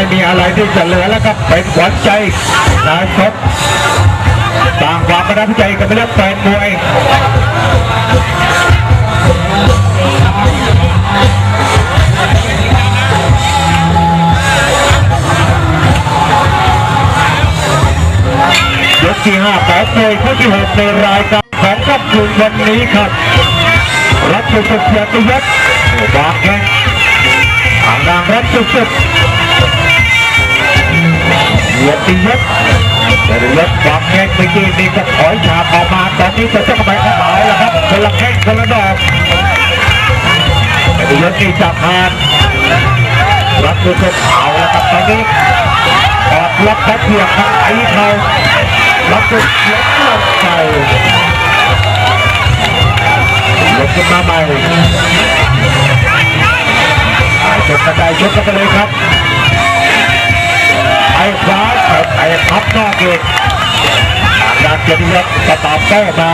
ไม่มีอะไรที่จะเหลือแล้วครับเป็นขวัญใจนายชกสร้างความประทับใจกับเรื่องแฟนมวยยกที่ห้าแปดมวยคู่ที่หกในรายการของค่ำคืนวันนี้ครับรับสุดสุดเกียรติยศบากแข้งทางด้านรับสุดสุด เกียรติยศเกียรติยศบากแข้งเมื่อกี้นี่ก็ถอยฉากออกมาตอนนี้จะต้องไปเข้าหมายแล้วครับคนละแข้งคนละดอกเกียรติยศนี่จับหานรับสุดสุดเอาแล้วครับตอนนี้ออกล็อกแค่เพียงครับไอ้เขารับสุดเสียงลงใจยกขึ้นมาใหม่อ่าชกกระจายชกกันไปเลยครับ พับนอกเองทางด้านเกียรติยศจะตอบโต้มา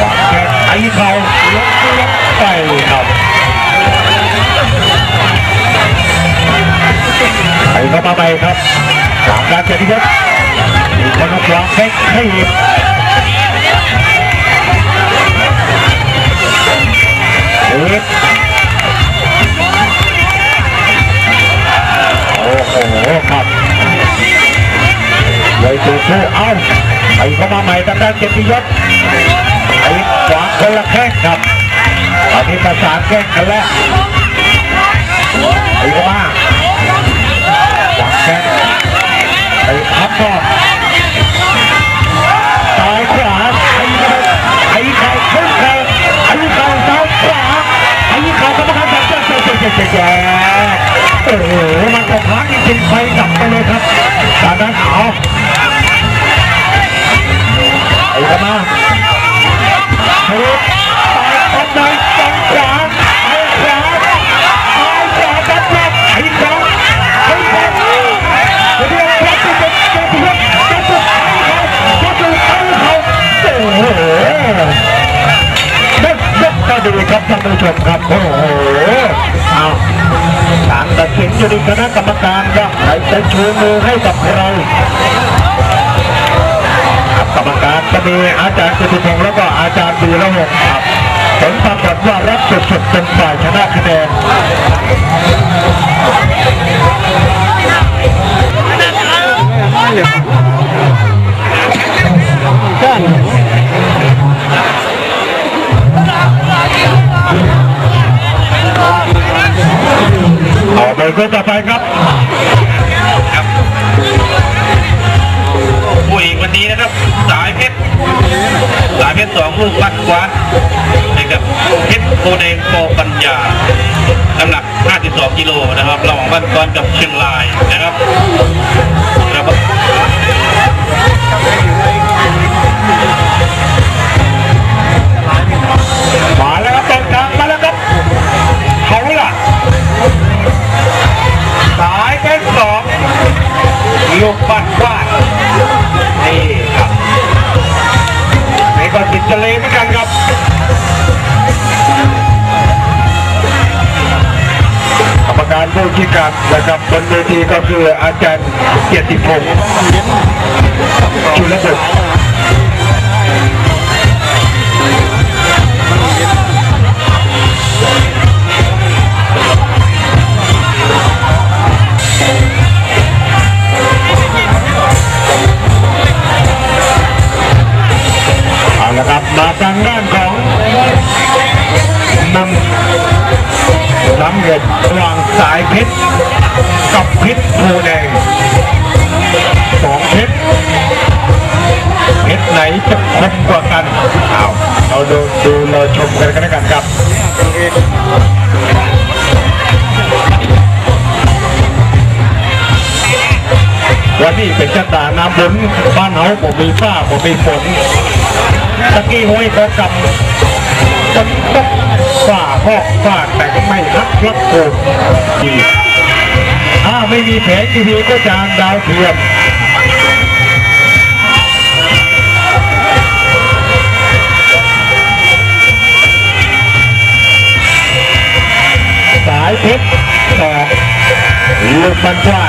ขวาแข้ไอ้เขายกยกไปครับไอ้เข้ามาใหม่ครับทางด้านเกียรติยศมีคนเอาขวาแข้ให้อีกเอ็ดโอ้โหครับ เลยถูกผู้เอ้าไอ้เข้ามาใหม่ทางด้านเกียรติยศไอ้ขวาคนละแข้งครับตอนนี้ประสานแข้งกันแล้วไอ้เข้ามาขวาแข้งไอ้พับก็ซ้ายขวาไอ้เข้าไอ้เข่าขึ้นเข่าไอ้เข่าซ้ายขวาไอ้ข่ากรรมการจับจ้าเจ๊เจ๊เจ๊เจ๊เจ๊โอ้โหมันก็พักจริงๆไปกลับไปเลยครับ จากนั้นขาไปกันมาเฮ้ยตายตายตายขวา ชูมือให้กับใครครับกรรมการก็มีอาจารย์จตุพงศ์แล้วก็อาจารย์บีระหงครับผลปรากฏว่ารับสุดๆเป็นฝ่ายชนะคะแนนเอาไปก็ต่อไปครับ เชียงรายนะครับ ครับนะครับบนเวทีก็คืออาจารย์เกียรติพงศ์ชุลบุตร ชรกับเพชรโพแดงสองเพชรเพชรไหนจะคมกว่ากันเอาเราดูดูเราชมกันกันแล้วกันครับวันนี้เป็นชะตาน้ำฝนบ้านเฮาผมมีฟ้าผมมีฝนตะกี้ห้วยเขากำฝนตกฟ้าหอกฟ้าแต่ไม่ฮักรักโกรธ ถ้าไม่มีแผงทีวีก็จานดาวเทียมสายเพชรสองลูกมันกว้า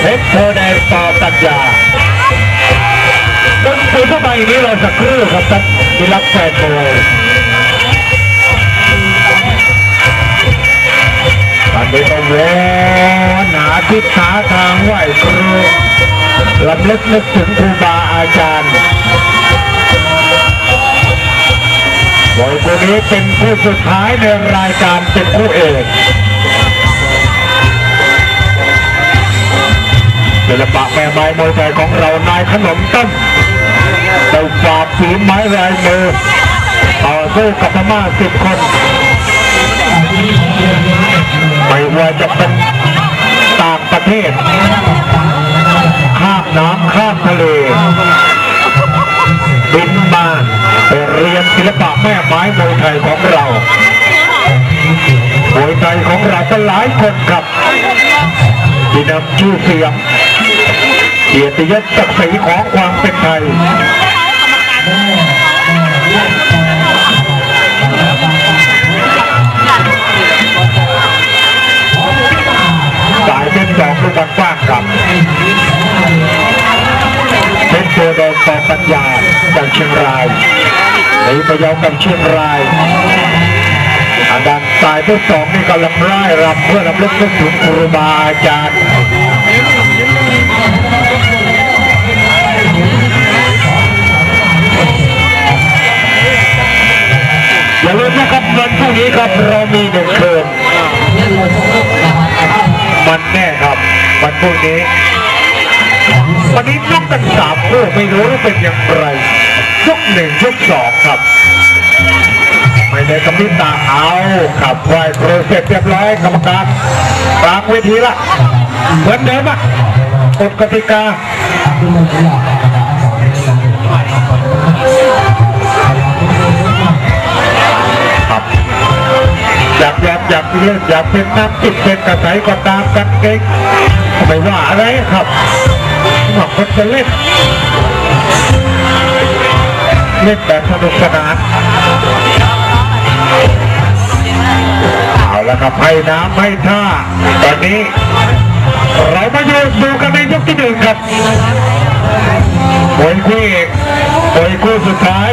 เพชรโพแดงต่อตัญญาดนตรีเข้ามาอย่นี้เราสักครู่ครับท่านที่รับแฟน มวยตอนนี้ก็วอนหาทิศหาทางไหวครูลำลึกนึกถึงครูบาอาจารย์บอยคนนี้เป็นผู้สุดท้ายในรายการเป็นผู้เอกศิลปะแม่ไม้มวยไทยของเรานายขนมต้นได้ฝากฝีไม้ลายมือต่อสู้กับพม่าสิบคน ไม่ว่าจะเป็นต่างประเทศ ข้ามน้ำข้ามทะเลบินมาเรียนศิลปะแม่ไม้มวยไทยของเรามวยไทยของเราก็หลายคนครับที่นำชื่อเสียงเกียรติยศศักดิ์ศรีของความเป็นไทย ลูกบอลกว้างครับเป็นตัวแดงต่อปัญญาจากเชียงรายในพะเยากับเชียงรายอันดันสายที่สองนี่กำลังไล่รำเพื่อรำลึกนึกถึงครูบาอาจารย์อย่าลืมนะครับวันพรุ่งนี้ครับเรามีหนึ่งคืนมันแน่ครับ วันพรุ่นี้วันนี้นับกันสามคู่ไม่รู้ว่าเป็นอย่างไรยกหนึ่งยกสองครับ ไม่ได้กำลิบตาเอาขับไหวครูเสร็จเรียบร้อยกรรมการกลางเวทีละเหมือนเดิมอะกฎกติกาครับอยากอยากอยากเล่นอยากเป็นน้ำจิตเป็นกระใสก็ตามกันเอง ไม่ว่าอะไรครับหมักคนจะเล่นเล่นแบบสนุกสนานเอาละครับให้น้ำให้ท่า ตอนนี้ เรามาดูดูกันในยกที่หนึ่งครับมวยคู่เอกมวยคู่สุดท้าย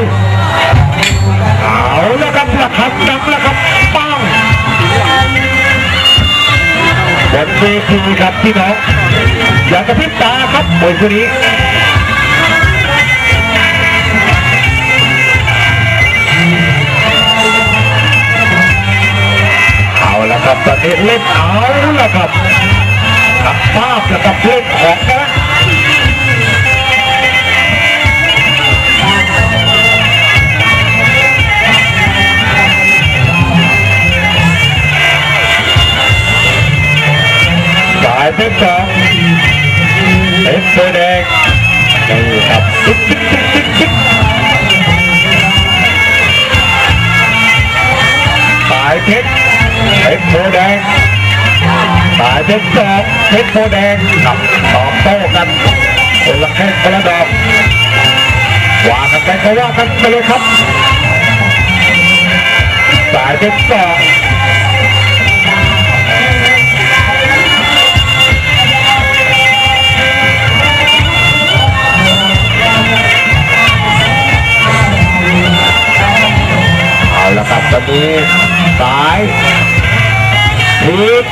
เอาแล้วครับระครับดังแล้วครับ บนเวทีครับพี่น้อง อย่ากระพริบตาครับมวยคู่นี้เอาละครับตอนนี้เล่น สายเพชรสอเพชรตัวแดงนี่ครับติ๊กติ๊กติ๊กติ๊กติ๊กสายเพชรเพชรโพแดงสายเพชรสองเพชรโพแดงครับตอบโต้กันคนละแข้งคนละดอกว่ากันไปก็ว่ากันไปเลยครับ สายเพชรสอง นี้สายทีบ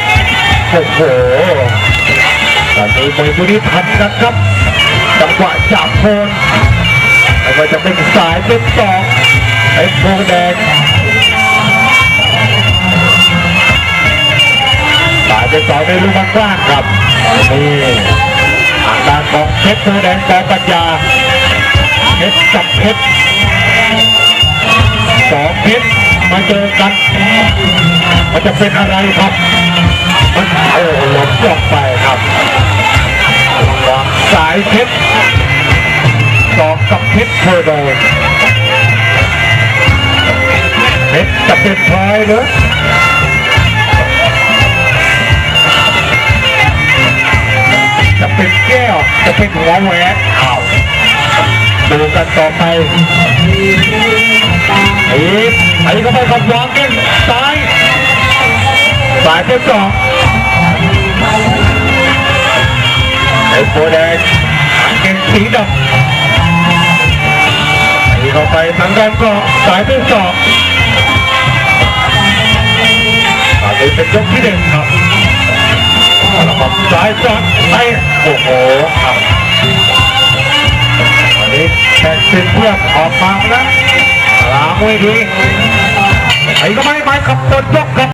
โอ้โหตอนนี้มวยคู่นี้ทันกันครับจังหวะจับโคนไม่ว่าจะเป็นสายเป็นสองเป็นโพแดงสายเป็นสองในลูกกว้างครับนี่ทางด้านของเพชรโพแดงต่ปัญญาเพชรกับเพชรสองเพชร มาเจอกัน มันจะเป็นอะไรครับ มันโอ้หลบออกไปครับสายเพชรสองกับเพชรเทอร์โบเพชรจะเป็นพลอยหรอจะเป็นแก้ว จะเป็นหัวแหวนอ้าว ดูกันต่อไปอีกไอ้ก็ไปกับวางเก้นซ้ายสายที่สองไอ้โบแดงหางเกงสีดำตีเข้าไปทางด้านก็สายด้วยศอกอันนี้เป็นยกที่หนึ่งครับแล้วก็สายซ้อนไปโอ้โหครับ แต่สิบเพื่อนออกมาแล้วล้างไวทีไอ้ก็ไม่ไปขับตนยกกับ